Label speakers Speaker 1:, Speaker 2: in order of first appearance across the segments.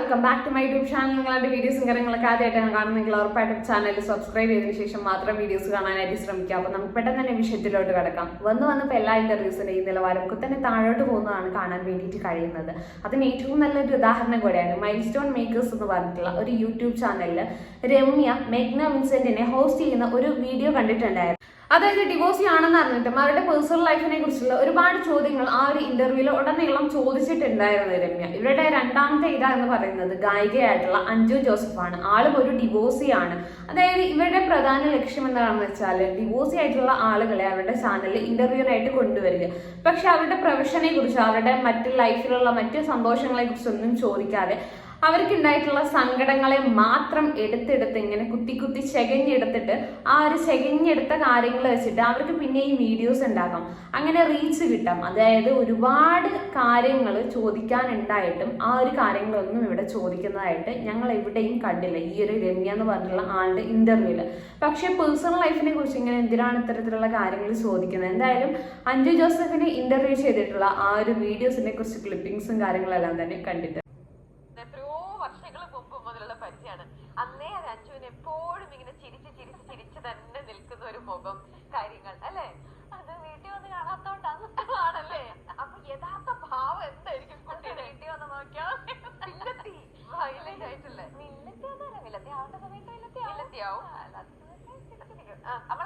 Speaker 1: Welcome back to my YouTube channel നിങ്ങളുടെ വീഡിയോസും കാര്യങ്ങളൊക്കെ ആദ്യമായിട്ടാണ് കാണുന്നെങ്കിൽ ഉറപ്പായിട്ടും ചാനൽ സബ്സ്ക്രൈബ് ചെയ്തതിനു ശേഷം മാത്രം വീഡിയോസ് കാണാനായിട്ട് ശ്രമിക്കുക. അപ്പോൾ നമുക്ക് പെട്ടെന്ന് തന്നെ വിഷയത്തിലോട്ട് കിടക്കാം. വന്ന് വന്നപ്പോൾ എല്ലാ ഇന്റർവ്യൂസിന്റെ ഈ നിലവാരം തന്നെ താഴോട്ട് പോകുന്നതാണ് കാണാൻ വേണ്ടിയിട്ട് കഴിയുന്നത്. അതിന് ഏറ്റവും നല്ലൊരു ഉദാഹരണം കൂടെയാണ് മൈൽ സ്റ്റോൺ മേക്കേഴ്സ് എന്ന് പറഞ്ഞിട്ടുള്ള ഒരു യൂട്യൂബ് ചാനലിൽ രമ്യ മെഗ്ന വിൻസെന്റിനെ ഹോസ്റ്റ് ചെയ്യുന്ന ഒരു വീഡിയോ കണ്ടിട്ടുണ്ടായിരുന്നു. അതായത് ഡിവോഴ്സി ആണെന്ന് അറിഞ്ഞിട്ട് അവരുടെ പേഴ്സണൽ ലൈഫിനെ കുറിച്ചുള്ള ഒരുപാട് ചോദ്യങ്ങൾ ആ ഒരു ഇന്റർവ്യൂവിൽ ഉടനീളം ചോദിച്ചിട്ടുണ്ടായിരുന്നു രമ്യ. ഇവരുടെ രണ്ടാമത്തെ ഇതാ എന്ന് പറയുന്നത് ഗായികയായിട്ടുള്ള അഞ്ജു ജോസഫാണ്. ആളും ഒരു ഡിവോഴ്സി ആണ്. അതായത് ഇവരുടെ പ്രധാന ലക്ഷ്യം എന്താണെന്ന് വെച്ചാൽ ഡിവോഴ്സി ആയിട്ടുള്ള ആളുകളെ അവരുടെ ചാനലിൽ ഇന്റർവ്യൂവിനായിട്ട് കൊണ്ടുവരിക. പക്ഷെ അവരുടെ പ്രൊഫഷനെ കുറിച്ച് അവരുടെ മറ്റ് ലൈഫിലുള്ള മറ്റ് സന്തോഷങ്ങളെ കുറിച്ചൊന്നും ചോദിക്കാതെ അവർക്കുണ്ടായിട്ടുള്ള സങ്കടങ്ങളെ മാത്രം എടുത്തെടുത്ത് ഇങ്ങനെ കുത്തി കുത്തി ചെകഞ്ഞെടുത്തിട്ട് ആ ഒരു ചെകഞ്ഞെടുത്ത കാര്യങ്ങൾ വെച്ചിട്ട് അവർക്ക് പിന്നെ ഈ വീഡിയോസ് ഉണ്ടാക്കാം. അങ്ങനെ റീച്ച് കിട്ടാം. അതായത് ഒരുപാട് കാര്യങ്ങൾ ചോദിക്കാനുണ്ടായിട്ടും ആ ഒരു കാര്യങ്ങളൊന്നും ഇവിടെ ചോദിക്കുന്നതായിട്ട് ഞങ്ങൾ എവിടെയും കണ്ടില്ല. ഈ ഒരു രമ്യ എന്ന് പറഞ്ഞിട്ടുള്ള ആളുടെ ഇന്റർവ്യൂൽ പക്ഷെ പേഴ്സണൽ ലൈഫിനെ കുറിച്ച് ഇങ്ങനെ എന്തിനാണ് ഇത്തരത്തിലുള്ള കാര്യങ്ങൾ ചോദിക്കുന്നത്? എന്തായാലും അഞ്ജു ജോസഫിനെ ഇന്റർവ്യൂ ചെയ്തിട്ടുള്ള ആ ഒരു വീഡിയോസിനെ കുറിച്ച് ക്ലിപ്പിംഗ്സും കാര്യങ്ങളെല്ലാം തന്നെ കണ്ടിട്ട്
Speaker 2: പരിചയമാണ് അന്നേ അഞ്ജുവിന് എപ്പോഴും ഇങ്ങനെ ചിരിച്ച് ചിരിച്ച് ചിരിച്ച് തന്നെ നിൽക്കുന്ന ഒരു മുഖം കാര്യങ്ങൾ അല്ലേ? അത് വീട്ടിൽ വന്ന് കാണാത്തോണ്ടാണല്ലേ അപ്പൊ യഥാർത്ഥ ഭാവം എന്തായിരിക്കും കുട്ടിയുടെ? വീട്ടിൽ വന്ന് നോക്കിയാ വില്ലത്തി വയലന്റ് ആയിട്ടില്ലേ വില്ലത്തി അതല്ല വില്ലത്തി ആവേണ്ട സമയത്ത് വില്ലത്തി നമ്മളെല്ലാരും ചിരിച്ച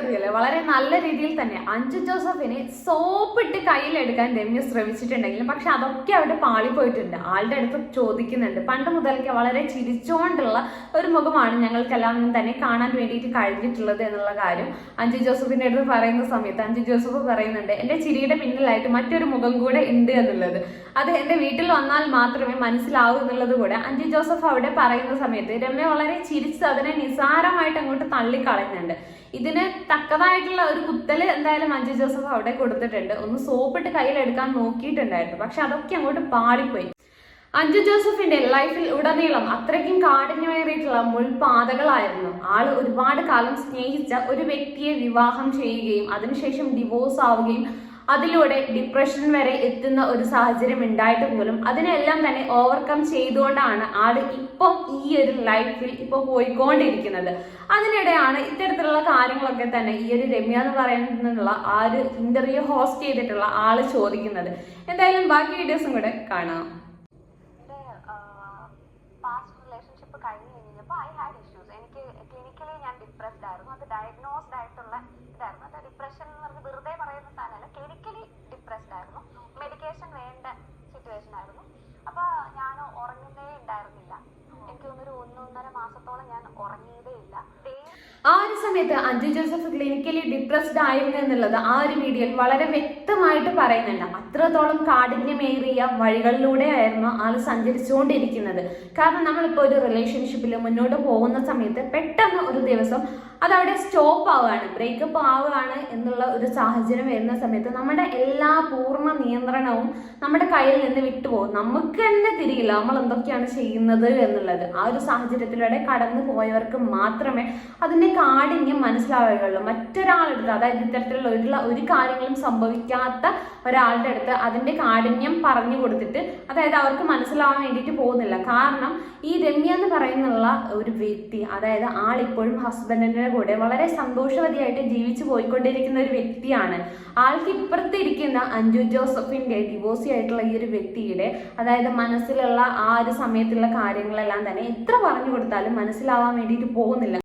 Speaker 1: എന്തായാലും ആ വളരെ നല്ല രീതിയിൽ തന്നെ. അഞ്ചു ജോസഫിനെ സോപ്പിട്ട് കയ്യിലെടുക്കാൻ രമ്യ ശ്രമിച്ചിട്ടുണ്ടെങ്കിലും പക്ഷെ അതൊക്കെ അവിടെ പാളിപ്പോയിട്ടുണ്ട്. ആളുടെ അടുത്ത് ചോദിക്കുന്നുണ്ട്. പണ്ട് മുതലൊക്കെ വളരെ ചിരിച്ചുകൊണ്ടുള്ള ഒരു മുഖമാണ് ഞങ്ങൾക്കെല്ലാം തന്നെ കാണാൻ വേണ്ടിയിട്ട് കഴിഞ്ഞിട്ടുള്ളത് എന്നുള്ള കാര്യം അഞ്ചു ജോസഫിന്റെ അടുത്ത് പറയുന്ന സമയത്ത് അഞ്ചു ജോസഫ് പറയുന്നുണ്ട്. എന്റെ ചിരിയുടെ പിന്നിലായിട്ട് മറ്റൊരു മുഖം കൂടെ ഉണ്ട് എന്നുള്ളത്. അത് എന്റെ വീട്ടിൽ വന്നാൽ മാത്രമേ മനസ്സിലാവൂ എന്നുള്ളത് കൂടെ. അഞ്ചു ജോസഫ് അവിടെ പറയുന്ന സമയത്ത് രമ്യ വളരെ ചിരിച്ച് അതിനെ നിസാരമായിട്ട് അങ്ങോട്ട് തള്ളിക്കളയുന്നുണ്ട്. ഇതിന് തക്കതായിട്ടുള്ള ഒരു കുത്തൽ എന്തായാലും മഞ്ജു ജോസഫ് അവിടെ കൊടുത്തിട്ടുണ്ട്. ഒന്ന് സോപ്പിട്ട് കയ്യിലെടുക്കാൻ നോക്കിയിട്ടുണ്ടായിരുന്നു. പക്ഷെ അതൊക്കെ അങ്ങോട്ട് പാടിപ്പോയി അഞ്ജു ജോസഫിന്റെ ലൈഫിൽ ഉടനീളം അത്രയ്ക്കും കാഠിന്യമേറിയിട്ടുള്ള മുൾപാതകളായിരുന്നു. ആൾ ഒരുപാട് കാലം സ്നേഹിച്ച ഒരു വ്യക്തിയെ വിവാഹം ചെയ്യുകയും അതിനുശേഷം ഡിവോഴ്സ് ആവുകയും അതിലൂടെ ഡിപ്രഷൻ വരെ എത്തുന്ന ഒരു സാഹചര്യം ഉണ്ടായിട്ട് പോലും അതിനെല്ലാം തന്നെ ഓവർകം ചെയ്തുകൊണ്ടാണ് ആൾ ഇപ്പം ഈ ഒരു ലൈഫിൽ ഇപ്പൊ പോയിക്കൊണ്ടിരിക്കുന്നത്. അതിനിടെയാണ് ഇത്തരത്തിലുള്ള കാര്യങ്ങളൊക്കെ തന്നെ ഈ ഒരു രമ്യ എന്ന് പറയുന്നുള്ള ആ ഒരു ഇന്റർവ്യൂ ഹോസ്റ്റ് ചെയ്തിട്ടുള്ള ആൾ ചോദിക്കുന്നത്. എന്തായാലും ബാക്കി വീഡിയോസും കൂടെ കാണാം
Speaker 2: പാസ്റ്റ് റിലേഷൻഷിപ്പ് കഴിഞ്ഞ് കഴിഞ്ഞപ്പോൾ ഐ ഹാഡ് ഇഷ്യൂസ് എനിക്ക് ക്ലിനിക്കലി ഞാൻ ഡിപ്രസ്ഡ് ആയിരുന്നു അത് ഡയഗ്നോസ്ഡ് ആയിട്ടുള്ള ഇതായിരുന്നു അത് ഡിപ്രഷൻ എന്ന് പറഞ്ഞ് വെറുതെ പറയുന്ന സാധനമല്ല ക്ലിനിക്കലി ഡിപ്രസ്ഡ് ആയിരുന്നു മെഡിക്കേഷൻ വേണ്ട സിറ്റുവേഷൻ ആയിരുന്നു അപ്പൊ ഞാൻ ഉറങ്ങുന്നേ ഉണ്ടായിരുന്നില്ല എനിക്ക് തോന്നുന്നൊരു ഒന്നൊന്നര മാസത്തോളം ഞാൻ ഉറങ്ങിയതേ ഇല്ല Day
Speaker 1: ആ ഒരു സമയത്ത് ജോസഫ് ക്ലിനിക്കലി ഡിപ്രസ്ഡ് ആയിരുന്നു എന്നുള്ളത് ആ ഒരു വീഡിയോയിൽ വളരെ വ്യക്തമായിട്ട് പറയുന്നുണ്ട്. അത്രത്തോളം കാഠിന്യമേറിയ വഴികളിലൂടെ ആയിരുന്നു ആൾ സഞ്ചരിച്ചുകൊണ്ടിരിക്കുന്നത്. കാരണം നമ്മളിപ്പോൾ ഒരു റിലേഷൻഷിപ്പിൽ മുന്നോട്ട് പോകുന്ന സമയത്ത് പെട്ടെന്ന് ഒരു ദിവസം അതവിടെ സ്റ്റോപ്പ് ആവുകയാണ് ബ്രേക്കപ്പ് ആവുകയാണ് എന്നുള്ള ഒരു സാഹചര്യം വരുന്ന സമയത്ത് നമ്മുടെ എല്ലാ പൂർണ നിയന്ത്രണവും നമ്മുടെ കയ്യിൽ നിന്ന് വിട്ടുപോകും. നമുക്ക് തന്നെ തിരിയില്ല നമ്മൾ എന്തൊക്കെയാണ് ചെയ്യുന്നത് എന്നുള്ളത്. ആ ഒരു സാഹചര്യത്തിലൂടെ കടന്നു പോയവർക്ക് മാത്രമേ അതിന്റെ കാഠിന്യം മനസ്സിലാവുകയുള്ളൂ. മറ്റൊരാളുടെ അതായത് ഇത്തരത്തിലുള്ള ഒരു കാര്യങ്ങളും സംഭവിക്കാത്ത ഒരാളുടെ അടുത്ത് അതിന്റെ കാഠിന്യം പറഞ്ഞു കൊടുത്തിട്ട് അതായത് അവർക്ക് മനസ്സിലാവാൻ വേണ്ടിയിട്ട് പോകുന്നില്ല. കാരണം ഈ രമ്യ എന്ന് പറയുന്നുള്ള ഒരു വ്യക്തി അതായത് ആളിപ്പോഴും ഹസ്ബൻഡിന്റെ കൂടെ വളരെ സന്തോഷവതിയായിട്ട് ജീവിച്ചു പോയിക്കൊണ്ടിരിക്കുന്ന ഒരു വ്യക്തിയാണ്. ആൾക്ക് ഇപ്പുറത്തിരിക്കുന്ന അഞ്ജു ജോസഫിന്റെ ഡിവോഴ്സി ആയിട്ടുള്ള ഈ ഒരു വ്യക്തിയുടെ അതായത് മനസ്സിലുള്ള ആ ഒരു സമയത്തുള്ള കാര്യങ്ങളെല്ലാം തന്നെ എത്ര പറഞ്ഞു കൊടുത്താലും മനസ്സിലാവാൻ വേണ്ടിയിട്ട് പോകുന്നില്ല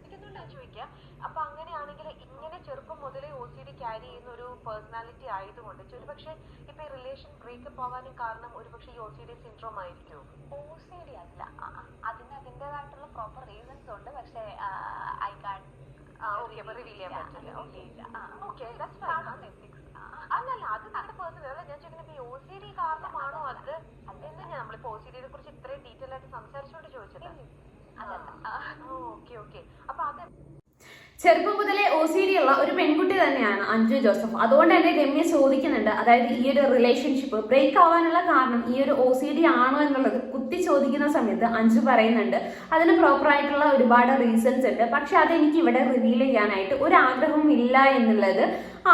Speaker 2: എനിക്കൊന്നുകൂടെ ചോദിക്കാം അപ്പൊ അങ്ങനെയാണെങ്കിൽ ഇങ്ങനെ ചെറുപ്പം മുതലേ ഒ സി ഡി ക്യാരി ചെയ്യുന്ന ഒരു പേഴ്സണാലിറ്റി ആയതുകൊണ്ട് ഒരുപക്ഷെ ഇപ്പൊ ഈ റിലേഷൻ ബ്രേക്കപ്പ് ആവാനും കാരണം ഒരുപക്ഷെ ഈ ഒ സി ഡി സിൻഡ്രോം ആയിരിക്കും. ഒ സി ഡി അല്ല. അതിന് അതിന്റെതായിട്ടുള്ള പ്രോപ്പർ റീസൺസ് ഉണ്ട്. പക്ഷേ ഐ കാൺ റിവീൽ ചെയ്യാൻ പറ്റില്ല. ഓക്കെ അല്ലല്ല അത് നിങ്ങളുടെ പേഴ്സണൽ അല്ല. ഞാൻ ചോദിക്കുന്നത് ഈ ഒ സി ഡി കാരണമാണോ അത്? എന്തിനാ ഞാൻ നമ്മളിപ്പോ ഒ സി ഡിയെ കുറിച്ച് ഇത്രയും ഡീറ്റെയിൽ ആയിട്ട് സംസാരിച്ചുകൊണ്ട് ചോദിച്ചത്. ഓക്കെ ഓക്കെ അപ്പൊ അത്
Speaker 1: ചെറുപ്പം മുതലേ ഒ സി ഡി ഉള്ള ഒരു പെൺകുട്ടി തന്നെയാണ് അഞ്ജു ജോസഫ്. അതുകൊണ്ട് തന്നെ രമ്യ ചോദിക്കുന്നുണ്ട്. അതായത് ഈ ഒരു റിലേഷൻഷിപ്പ് ബ്രേക്ക് ആവാനുള്ള കാരണം ഈ ഒരു ഒ സി ഡി ആണോ എന്നുള്ളത് കുത്തി ചോദിക്കുന്ന സമയത്ത് അഞ്ജു പറയുന്നുണ്ട്. അതിന് പ്രോപ്പറായിട്ടുള്ള ഒരുപാട് റീസൺസ് ഉണ്ട്. പക്ഷെ അതെനിക്ക് ഇവിടെ റിവീൽ ചെയ്യാനായിട്ട് ഒരു ആഗ്രഹവും ഇല്ല എന്നുള്ളത്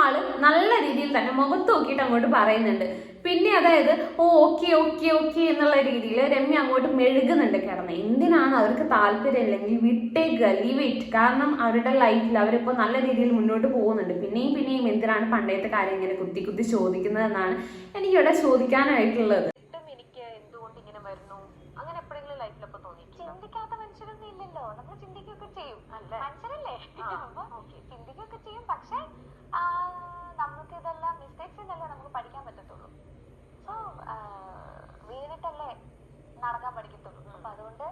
Speaker 1: ആൾ നല്ല രീതിയിൽ തന്നെ മുഖത്ത് നോക്കിയിട്ട് അങ്ങോട്ട് പറയുന്നുണ്ട്. പിന്നെ അതായത് ഓ ഓക്കെ ഓക്കെ ഓക്കെ എന്നുള്ള രീതിയിൽ രമ്യ അങ്ങോട്ട് മെഴുകുന്നുണ്ട് കിടന്ന്. എന്തിനാണ് അവർക്ക് താല്പര്യം ഇല്ലെങ്കിൽ വിട്ടേക്ക് ലീവ് ഇറ്റ് കാരണം അവരുടെ ലൈഫിൽ അവരിപ്പോൾ നല്ല രീതിയിൽ മുന്നോട്ട് പോകുന്നുണ്ട്. പിന്നെയും പിന്നെയും എന്തിനാണ് പണ്ടത്തെ കാര്യം ഇങ്ങനെ കുത്തി കുത്തി ചോദിക്കുന്നത് എന്നാണ് എനിക്കിവിടെ ചോദിക്കാനായിട്ടുള്ളത്.
Speaker 3: ചിന്തിക്കാത്ത മനുഷ്യരൊന്നും ഇല്ലല്ലോ. നമ്മൾ ചിന്തിക്കുകയൊക്കെ ചെയ്യും.
Speaker 2: അല്ലേ?
Speaker 3: മനുഷ്യരല്ലേ?
Speaker 2: ആ,
Speaker 3: അപ്പൊ
Speaker 2: okay.
Speaker 3: ചിന്തിക്കുകയൊക്കെ ചെയ്യും പക്ഷെ നമുക്ക് ഇതെല്ലാം മിസ്റ്റേക്സ് നിന്നല്ലേ നമുക്ക് പഠിക്കാൻ പറ്റത്തുള്ളൂ സോ വീണിട്ടല്ലേ നടക്കാൻ പഠിക്കത്തുള്ളൂ അപ്പൊ അതുകൊണ്ട്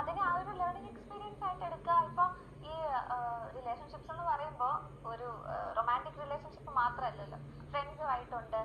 Speaker 3: അതിനെ ആ ഒരു ലേണിംഗ് എക്സ്പീരിയൻസ് ആയിട്ട് എടുക്കുക ഇപ്പൊ ഈ റിലേഷൻഷിപ്സ് എന്ന് പറയുമ്പോൾ ഒരു റൊമാന്റിക് റിലേഷൻഷിപ്പ് മാത്രമല്ലല്ലോ ഫ്രണ്ട്സുമായിട്ടുണ്ട്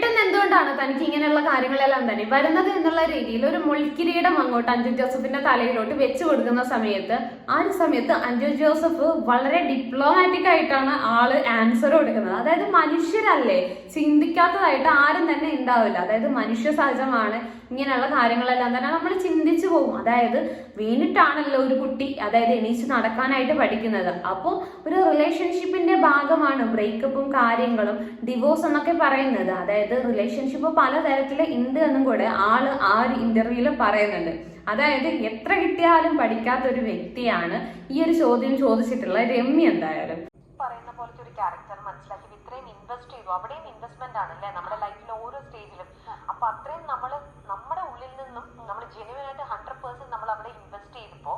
Speaker 1: പെട്ടെന്ന് എന്തുകൊണ്ടാണ് തനിക്ക് ഇങ്ങനെയുള്ള കാര്യങ്ങളെല്ലാം തന്നെ വരുന്നത് എന്നുള്ള രീതിയിൽ ഒരു മുൾക്കിരീടം അങ്ങോട്ട് അഞ്ജു ജോസഫിന്റെ തലയിലോട്ട് വെച്ചു കൊടുക്കുന്ന സമയത്ത് ആ ഒരു സമയത്ത് അഞ്ജു ജോസഫ് വളരെ ഡിപ്ലോമാറ്റിക് ആയിട്ടാണ് ആൾ ആൻസർ കൊടുക്കുന്നത്. അതായത് മനുഷ്യരല്ലേ? ചിന്തിക്കാത്തതായിട്ട് ആരും തന്നെ ഉണ്ടാവില്ല. അതായത് മനുഷ്യ സഹജമാണ് ഇങ്ങനെയുള്ള കാര്യങ്ങളെല്ലാം തന്നെ നമ്മൾ ചിന്തിച്ചു പോകും. അതായത് വീണിട്ടാണല്ലോ ഒരു കുട്ടി അതായത് എണീച്ച് നടക്കാനായിട്ട് പഠിക്കുന്നത്. അപ്പോൾ ഒരു റിലേഷൻഷിപ്പിന്റെ ഭാഗമാണ് ബ്രേക്കപ്പും കാര്യങ്ങളും ഡിവോഴ്സ് എന്നൊക്കെ പറയുന്നത്. അതായത് റിലേഷൻഷിപ്പ് പലതരത്തിൽ ഉണ്ട് എന്നും കൂടെ ആൾ ആ ഒരു ഇന്റർവ്യൂവിൽ പറയുന്നുണ്ട്. അതായത് എത്ര കിട്ടിയാലും പഠിക്കാത്ത ഒരു വ്യക്തിയാണ് ഈ ഒരു ചോദ്യം ചോദിച്ചിട്ടുള്ള രമ്യ എന്തായാലും.
Speaker 2: പറയുന്ന പോലത്തെ ഒരു ക്യാരക്ടർ മനസ്സിലാക്കി. ഇത്രയും ഇൻവെസ്റ്റ് ചെയ്തു. അവിടെയും ഇൻവെസ്റ്റ്മെന്റ് ആണ് അല്ലേ നമ്മുടെ ലൈഫിലെ ഓരോ സ്റ്റേജിലും അപ്പൊ അത്രയും നമ്മൾ നമ്മുടെ ഉള്ളിൽ നിന്നും നമ്മൾ ജെനുവൻ ആയിട്ട് ഹൺഡ്രഡ് പെർസെന്റ് നമ്മൾ അവിടെ ഇൻവെസ്റ്റ് ചെയ്തപ്പോ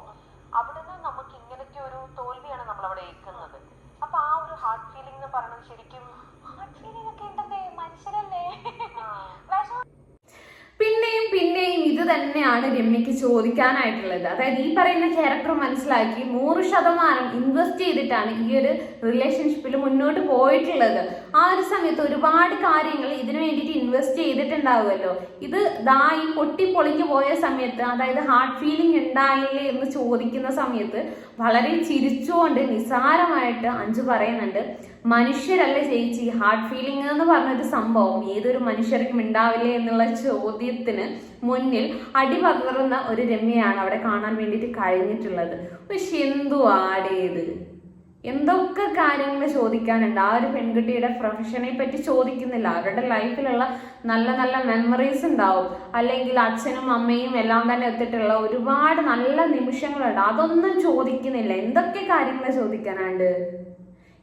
Speaker 2: അവിടെ നിന്ന് നമുക്ക് ഇങ്ങനത്തെ ഒരു തോൽവിയാണ് നമ്മൾ അവിടെ ഏൽക്കുന്നത് അപ്പൊ ആ ഒരു ഹാർട്ട് ഫീലിംഗ് എന്ന് പറയുന്നത് ശരിക്കും
Speaker 3: ഹാർട്ട് ഫീലിംഗ് ഒക്കെ ഉണ്ടെന്നേ മനുഷ്യരല്ലേ
Speaker 2: ആ,
Speaker 3: വിഷമം
Speaker 1: പിന്നെയും പിന്നെയും ഇത് തന്നെയാണ് രമ്യക്ക് ചോദിക്കാനായിട്ടുള്ളത്. അതായത് ഈ പറയുന്ന ക്യാരക്ടർ മനസ്സിലാക്കി നൂറ് ശതമാനം ഇൻവെസ്റ്റ് ചെയ്തിട്ടാണ് ഈ ഒരു റിലേഷൻഷിപ്പിൽ മുന്നോട്ട് പോയിട്ടുള്ളത്. ആ ഒരു സമയത്ത് ഒരുപാട് കാര്യങ്ങൾ ഇതിനു വേണ്ടിയിട്ട് ഇൻവെസ്റ്റ് ചെയ്തിട്ടുണ്ടാവുമല്ലോ. ഇത് ദാ ഈ പൊട്ടി പൊളിഞ്ഞു പോയ സമയത്ത് അതായത് ഹാർട്ട് ഫീലിംഗ് ഉണ്ടായില്ലേ എന്ന് ചോദിക്കുന്ന സമയത്ത് വളരെ ചിരിച്ചുകൊണ്ട് നിസാരമായിട്ട് അഞ്ചു പറയുന്നുണ്ട്. മനുഷ്യരല്ല ചേച്ചി ഹാർട്ട് ഫീലിംഗ് എന്ന് പറഞ്ഞൊരു സംഭവം. ഏതൊരു മനുഷ്യർക്കും ഉണ്ടാവില്ലേ എന്നുള്ള ചോദ്യത്തിന് മുന്നിൽ അടിപകർന്ന ഒരു രമ്യയാണ് അവിടെ കാണാൻ വേണ്ടിയിട്ട് കഴിഞ്ഞിട്ടുള്ളത്. പക്ഷെ എന്തു ആടേത് എന്തൊക്കെ കാര്യങ്ങൾ ചോദിക്കാനുണ്ട്? ആ ഒരു പെൺകുട്ടിയുടെ പ്രൊഫഷനെ പറ്റി ചോദിക്കുന്നില്ല. അവരുടെ ലൈഫിലുള്ള നല്ല നല്ല മെമ്മറീസ് ഉണ്ടാവും. അല്ലെങ്കിൽ അച്ഛനും അമ്മയും എല്ലാം തന്നെ എത്തിയിട്ടുള്ള ഒരുപാട് നല്ല നിമിഷങ്ങളുണ്ട്. അതൊന്നും ചോദിക്കുന്നില്ല. എന്തൊക്കെ കാര്യങ്ങൾ ചോദിക്കാനുണ്ട്?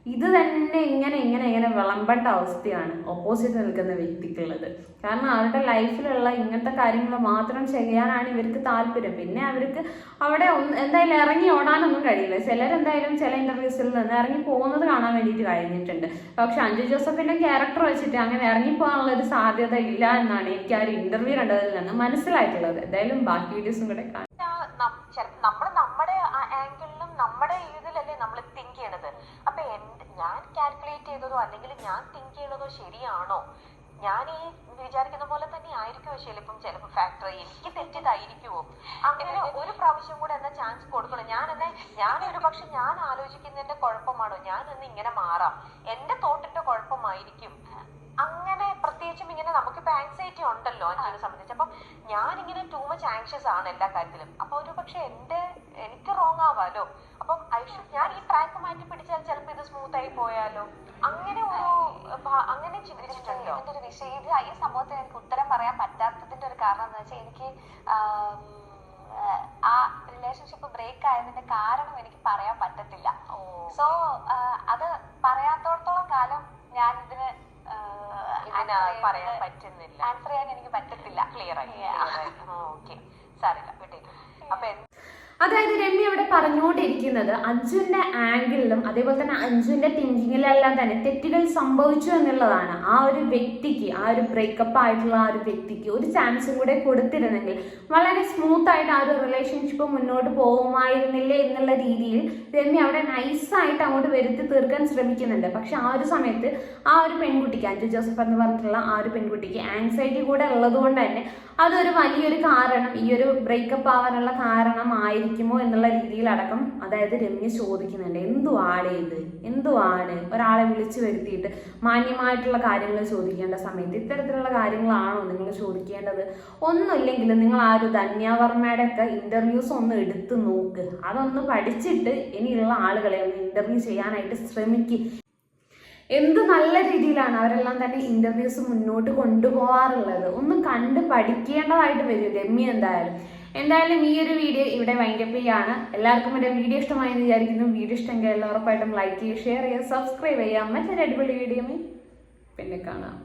Speaker 1: ഇത് തന്നെ ഇങ്ങനെ ഇങ്ങനെ ഇങ്ങനെ വിളമ്പേണ്ട അവസ്ഥയാണ് ഓപ്പോസിറ്റ് നിൽക്കുന്ന വ്യക്തിക്കുള്ളത്. കാരണം അവരുടെ ലൈഫിലുള്ള ഇങ്ങനത്തെ കാര്യങ്ങൾ മാത്രം ചെയ്യാനാണ് ഇവർക്ക് താല്പര്യം. പിന്നെ അവർക്ക് അവിടെ എന്തായാലും ഇറങ്ങി ഓടാനൊന്നും കഴിയില്ല. ചിലരെന്തായാലും ചില ഇന്റർവ്യൂസിൽ നിന്ന് ഇറങ്ങി പോകുന്നത് കാണാൻ വേണ്ടിയിട്ട് കഴിഞ്ഞിട്ടുണ്ട്. പക്ഷെ അഞ്ജു ജോസഫിന്റെ ക്യാരക്ടർ വെച്ചിട്ട് അങ്ങനെ ഇറങ്ങി പോകാനുള്ള ഒരു സാധ്യത ഇല്ല എന്നാണ് എനിക്ക് ആ ഒരു ഇന്റർവ്യൂ കണ്ടതിൽ നിന്ന് മനസ്സിലായിട്ടുള്ളത്. എന്തായാലും ബാക്കി വീഡിയോസും കൂടെ കാണാം.
Speaker 2: നമ്മൾ ഞാൻ കാൽക്കുലേറ്റ് ചെയ്തതോ അല്ലെങ്കിൽ ഞാൻ തിങ്ക് ചെയ്യുന്നതോ ശരിയാണോ? ഞാൻ ഈ വിചാരിക്കുന്ന പോലെ തന്നെ ആയിരിക്കുമോ ചിലപ്പം ചിലപ്പോൾ ഫാക്ടറി എനിക്ക് തെറ്റിതായിരിക്കുമോ അങ്ങനെ ഒരു പ്രാവശ്യം കൂടെ എന്നാ ചാൻസ് കൊടുക്കണം. ഞാൻ എന്നെ ഞാൻ ഒരു പക്ഷെ ഞാൻ ആലോചിക്കുന്നതിന്റെ കുഴപ്പമാണോ? ഞാൻ എന്ന് ഇങ്ങനെ മാറാം. എന്റെ തോട്ടിന്റെ കുഴപ്പമായിരിക്കും. അങ്ങനെ പ്രത്യേകിച്ചും ഇങ്ങനെ നമുക്കിപ്പോ ആങ്സൈറ്റി ഉണ്ടല്ലോ എന്നെ സംബന്ധിച്ച്. ഞാൻ ഇങ്ങനെ ടൂ മച്ച് ആങ്ഷ്യസ് ആണ് എല്ലാ കാര്യത്തിലും. അപ്പൊ ഒരു പക്ഷെ എന്റെ എനിക്ക് റോങ് ആവാലോ? അപ്പം ഐഷു ഞാൻ ഈ ട്രാക്ക് മാറ്റി പിടിച്ചാൽ ചിലപ്പോൾ ഇത് സ്മൂത്ത് ആയി പോയാലോ? അങ്ങനെ ഒരു അങ്ങനെ ചിന്തിച്ചിട്ടുണ്ടോ?
Speaker 3: ഇതിന്റെ ഒരു വിഷയം ഇത് ഈ സംഭവത്തിന് എനിക്ക് ഉത്തരം പറയാൻ പറ്റാത്തതിന്റെ ഒരു കാരണം എന്ന് വെച്ചാൽ എനിക്ക് ആം, റിലേഷൻഷിപ്പ് ബ്രേക്ക് ആയതിന്റെ കാരണം എനിക്ക് പറയാൻ പറ്റത്തില്ല. സോ അത് പറയാത്തോടത്തോളം കാലം ഞാൻ ഇതിന്
Speaker 2: പറയാൻ പറ്റുന്നില്ല.
Speaker 3: ആൻസർ ചെയ്യാൻ എനിക്ക് പറ്റത്തില്ല.
Speaker 2: ക്ലിയർ ആയി ഓക്കെ സാറില്ല വിട്ടേക്കും. അപ്പൊ
Speaker 1: അതായത് രമ്യ അവിടെ പറഞ്ഞുകൊണ്ടിരിക്കുന്നത് അഞ്ജുവിന്റെ ആംഗിളിലും അതേപോലെ തന്നെ അഞ്ജുവിന്റെ തിങ്കിങ്ങിലെല്ലാം തന്നെ തെറ്റുകൾ സംഭവിച്ചു എന്നുള്ളതാണ്. ആ ഒരു വ്യക്തിക്ക് ആ ഒരു ബ്രേക്കപ്പ് ആയിട്ടുള്ള ആ ഒരു വ്യക്തിക്ക് ഒരു ചാൻസും കൂടെ കൊടുത്തിരുന്നെങ്കിൽ വളരെ സ്മൂത്ത് ആയിട്ട് ആ ഒരു റിലേഷൻഷിപ്പ് മുന്നോട്ട് പോകുമായിരുന്നില്ലേ എന്നുള്ള രീതിയിൽ രമ്യ അവിടെ നൈസായിട്ട് അങ്ങോട്ട് വരുത്തി തീർക്കാൻ ശ്രമിക്കുന്നുണ്ട്. പക്ഷെ ആ ഒരു സമയത്ത് ആ ഒരു പെൺകുട്ടിക്ക് അഞ്ജു ജോസഫ് എന്ന് പറഞ്ഞിട്ടുള്ള ആ ഒരു പെൺകുട്ടിക്ക് ആൻസൈറ്റി കൂടെ ഉള്ളത് കൊണ്ട് തന്നെ അതൊരു വലിയൊരു കാരണം ഈ ഒരു ബ്രേക്കപ്പ് ആവാനുള്ള കാരണമായിരിക്കുമോ എന്നുള്ള രീതിയിലടക്കം അതായത് രമ്യ ചോദിക്കുന്നുണ്ട്. എന്തുവാണ് ഇത്? എന്തുവാണ് ഒരാളെ വിളിച്ചു വരുത്തിയിട്ട് മാന്യമായിട്ടുള്ള കാര്യങ്ങൾ ചോദിക്കേണ്ട സമയത്ത് ഇത്തരത്തിലുള്ള കാര്യങ്ങളാണോ നിങ്ങൾ ചോദിക്കേണ്ടത്? ഒന്നുമില്ലെങ്കിൽ നിങ്ങൾ ആ ഒരു ധന്യാവർമ്മയുടെ ഒക്കെ ഇന്റർവ്യൂസ് ഒന്ന് എടുത്ത് നോക്ക്. അതൊന്ന് പഠിച്ചിട്ട് ഇനിയുള്ള ആളുകളെ ഒന്ന് ഇന്റർവ്യൂ ചെയ്യാനായിട്ട് ശ്രമിക്കുക എന്ത് നല്ല രീതിയിലാണ് അവരെല്ലാം തന്നെ ഇന്റർവ്യൂസ് മുന്നോട്ട് കൊണ്ടുപോകാറുള്ളത്? ഒന്ന് കണ്ട് പഠിക്കേണ്ടതായിട്ട് വരും രമ്യ എന്തായാലും. എന്തായാലും ഈ ഒരു വീഡിയോ ഇവിടെ വൈൻഡപ്പ് ചെയ്യാണ്. എല്ലാവർക്കും എന്റെ വീഡിയോ ഇഷ്ടമായെന്ന് വിചാരിക്കുന്നു. വീഡിയോ ഇഷ്ടമെങ്കിൽ ഉറപ്പായിട്ടും ലൈക്ക് ചെയ്യുക ഷെയർ ചെയ്യുക സബ്സ്ക്രൈബ് ചെയ്യുക. മറ്റൊരു അടിപൊളി വീഡിയോ പിന്നെ കാണാം.